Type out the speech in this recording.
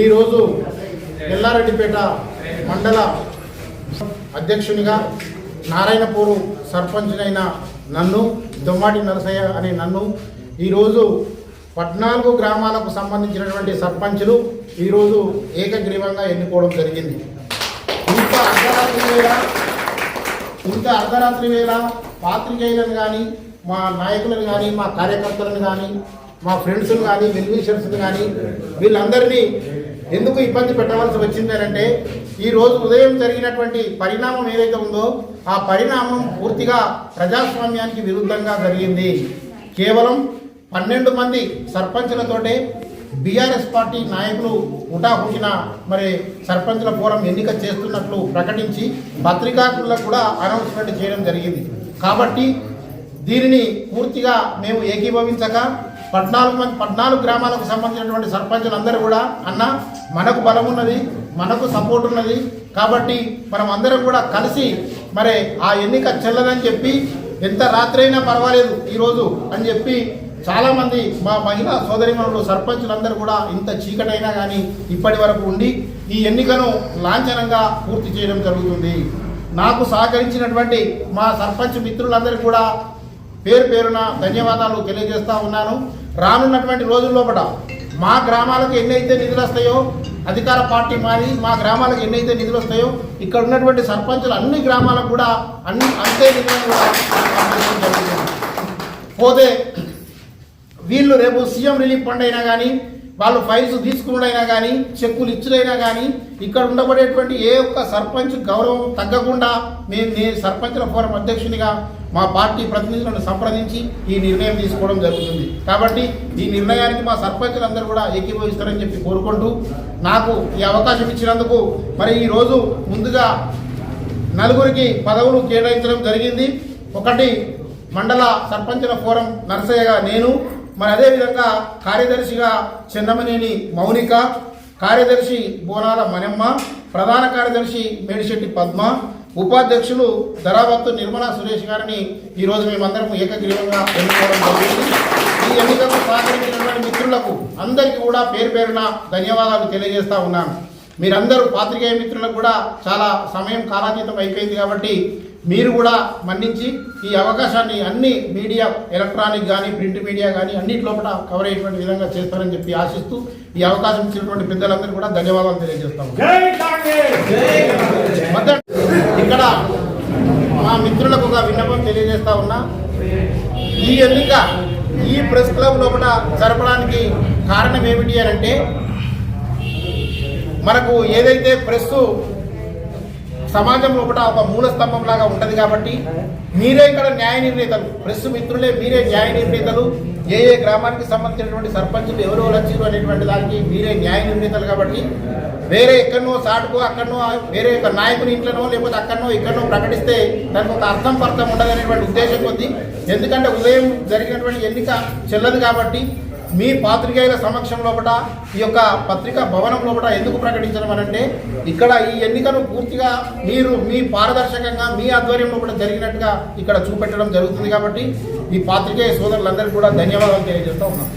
ఈరోజు ఎల్లారెడ్డిపేట మండల అధ్యక్షునిగా నారాయణపూరు సర్పంచ్నైన నన్ను దొమ్మాటి నరసయ్య అనే నన్ను ఈరోజు పద్నాలుగు గ్రామాలకు సంబంధించినటువంటి సర్పంచులు ఈరోజు ఏకగ్రీవంగా ఎన్నుకోవడం జరిగింది. ఇంత అర్ధరాత్రి వేళ ఇంత అర్ధరాత్రి వేళ పాత్రికేయులను కానీ మా నాయకులను కానీ మా కార్యకర్తలను కానీ మా ఫ్రెండ్స్ని కానీ వెల్విషర్స్ని కానీ వీళ్ళందరినీ ఎందుకు ఇబ్బంది పెట్టవలసి వచ్చింది అంటే ఈరోజు ఉదయం జరిగినటువంటి పరిణామం ఏదైతే ఉందో ఆ పరిణామం పూర్తిగా ప్రజాస్వామ్యానికి విరుద్ధంగా జరిగింది. కేవలం పన్నెండు మంది సర్పంచులతోటే బీఆర్ఎస్ పార్టీ నాయకులు హుటాహుటిన మరి సర్పంచుల ఫోరం ఎన్నిక చేస్తున్నట్లు ప్రకటించి పత్రికాకులకు కూడా అనౌన్స్మెంట్ చేయడం జరిగింది. కాబట్టి దీనిని పూర్తిగా మేము ఏకీభవించక పద్నాలుగు మంది పద్నాలుగు గ్రామాలకు సంబంధించినటువంటి సర్పంచులందరూ కూడా అన్న మనకు బలం ఉన్నది మనకు సపోర్ట్ ఉన్నది. కాబట్టి మనం అందరం కూడా కలిసి మరి ఆ ఎన్నిక చెల్లదని చెప్పి ఎంత రాత్రి అయినా పర్వాలేదు ఈరోజు అని చెప్పి చాలామంది మా మహిళా సోదరిమణులు సర్పంచులందరూ కూడా ఇంత చీకటైనా కానీ ఇప్పటి వరకు ఉండి ఈ ఎన్నికను లాంఛనంగా పూర్తి చేయడం జరుగుతుంది. నాకు సహకరించినటువంటి మా సర్పంచ్ మిత్రులందరికీ కూడా పేరు పేరున ధన్యవాదాలు తెలియజేస్తూ ఉన్నాను. రానున్నటువంటి రోజుల్లోపట మా గ్రామాలకు ఎన్నైతే నిధులు వస్తాయో అధికార పార్టీ మాది మా గ్రామాలకు ఎన్నైతే నిధులు వస్తాయో ఇక్కడ ఉన్నటువంటి సర్పంచులు అన్ని గ్రామాలకు కూడా అన్ని అంతే నిధులను కూడా పోతే వీళ్ళు రేపు సీఎం రిలీఫ్ ఫండ్ అయినా కానీ వాళ్ళు ఫైల్స్ తీసుకున్నైనా కానీ చెక్కులు ఇచ్చుడైనా కానీ ఇక్కడ ఉండబడేటువంటి ఏ ఒక్క సర్పంచ్ గౌరవం తగ్గకుండా మేము నేను సర్పంచుల ఫోరం అధ్యక్షునిగా మా పార్టీ ప్రతినిధులను సంప్రదించి ఈ నిర్ణయం తీసుకోవడం జరుగుతుంది. కాబట్టి ఈ నిర్ణయానికి మా సర్పంచులందరూ కూడా ఏకీభవిస్తారని చెప్పి కోరుకుంటూ నాకు ఈ అవకాశం ఇచ్చినందుకు మరి ఈరోజు ముందుగా నలుగురికి పదవులు కేటాయించడం జరిగింది. ఒకటి మండల సర్పంచుల ఫోరం నర్సయ్యగా నేను మరి అదేవిధంగా కార్యదర్శిగా చిన్నమనేని మౌనిక కార్యదర్శి బోనాల మనెమ్మ ప్రధాన కార్యదర్శి మేడిశెట్టి పద్మ ఉపాధ్యక్షులు ధరావత్తు నిర్మలా సురేష్ గారిని ఈరోజు మేమందరం ఏకగ్రీవంగా ఎన్నుకోవడం జరిగింది. ఈ ఎన్నికకు సహకరించినటువంటి మిత్రులకు అందరికీ కూడా పేరు పేరున ధన్యవాదాలు తెలియజేస్తా ఉన్నాను. మీరందరూ పాత్రికేయ మిత్రులకు కూడా చాలా సమయం కాలాతీతం అయిపోయింది కాబట్టి మీరు కూడా మన్నించి ఈ అవకాశాన్ని అన్ని మీడియా ఎలక్ట్రానిక్ కానీ ప్రింట్ మీడియా కానీ అన్నింటిలో కూడా కవర్ అయ్యేటువంటి విధంగా చేస్తారని చెప్పి ఆశిస్తూ ఈ అవకాశం ఇచ్చినటువంటి పెద్దలందరూ కూడా ధన్యవాదాలు తెలియజేస్తాము. మొదట ఇక్కడ మా మిత్రులకు ఒక విన్నపం తెలియజేస్తా ఉన్నా. ఈ ఎన్నిక ఈ ప్రెస్ క్లబ్ లోపల జరపడానికి కారణం ఏమిటి అని అంటే మనకు ఏదైతే ప్రెస్ సమాజం లోపల ఒక మూల స్తంభం లాగా ఉంటుంది కాబట్టి మీరే ఇక్కడ న్యాయ నిర్ణేతలు. ప్రెస్ మిత్రులే మీరే న్యాయ నిర్ణేతలు. ఏ ఏ గ్రామానికి సంబంధించినటువంటి సర్పంచులు ఎవరు వచ్చారు అనేటువంటి దానికి మీరే న్యాయ నిర్ణేతలు కాబట్టి వేరే ఎక్కడనో సాటుకో అక్కడనో వేరే యొక్క నాయకుని ఇంట్లోనో లేకపోతే అక్కడనో ఇక్కడనో ప్రకటిస్తే దానికి ఒక అర్థం పర్థం ఉండదు అనేటువంటి ఉద్దేశం కొద్ది ఎందుకంటే ఉదయం జరిగినటువంటి ఎన్నిక చెల్లదు కాబట్టి మీ పాత్రికేయుల సమక్షం లోపల ఈ యొక్క పత్రికా భవనం లోపల ఎందుకు ప్రకటించడం అనంటే ఇక్కడ ఈ ఎన్నికను పూర్తిగా మీరు మీ పారదర్శకంగా మీ ఆధ్వర్యంలో కూడా జరిగినట్టుగా ఇక్కడ చూపెట్టడం జరుగుతుంది కాబట్టి ఈ పాత్రికేయ సోదరులందరికీ కూడా ధన్యవాదాలు తెలియజేస్తూ ఉన్నాం.